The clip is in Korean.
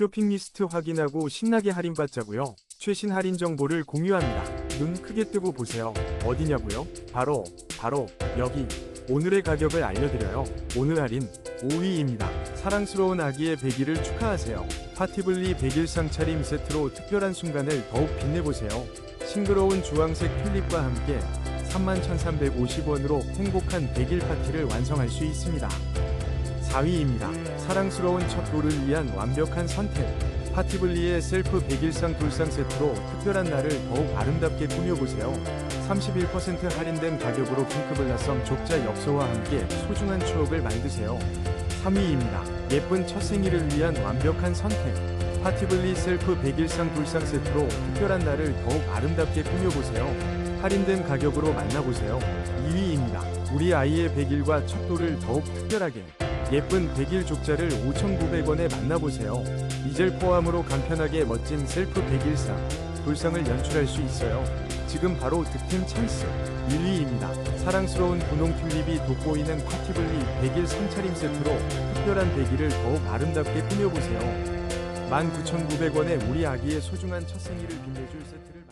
쇼핑 리스트 확인하고 신나게 할인받자고요. 최신 할인 정보를 공유합니다. 눈 크게 뜨고 보세요. 어디냐고요? 바로 바로 여기. 오늘의 가격을 알려드려요. 오늘 할인 5위입니다. 사랑스러운 아기의 100일을 축하하세요. 파티블리 100일 상차림 세트로 특별한 순간을 더욱 빛내보세요. 싱그러운 주황색 튤립과 함께 31,350원으로 행복한 100일 파티를 완성할 수 있습니다. 4위입니다. 사랑스러운 첫 돌을 위한 완벽한 선택. 파티블리의 셀프 100일상 돌상 세트로 특별한 날을 더욱 아름답게 꾸며보세요. 31% 할인된 가격으로 핑크블라썸 족자 엽서와 함께 소중한 추억을 만드세요. 3위입니다. 예쁜 첫 생일을 위한 완벽한 선택. 파티블리 셀프 100일상 돌상 세트로 특별한 날을 더욱 아름답게 꾸며보세요. 할인된 가격으로 만나보세요. 2위입니다. 우리 아이의 100일과 첫 돌을 더욱 특별하게. 예쁜 100일 족자를 5,900원에 만나보세요. 이젤 포함으로 간편하게 멋진 셀프 100일상, 돌상을 연출할 수 있어요. 지금 바로 득템 찬스. 1위입니다. 사랑스러운 분홍 튤립이 돋보이는 파티블리 100일 선차림 세트로 특별한 100일을 더욱 아름답게 꾸며보세요. 19,900원에 우리 아기의 소중한 첫 생일을 빛내줄 세트를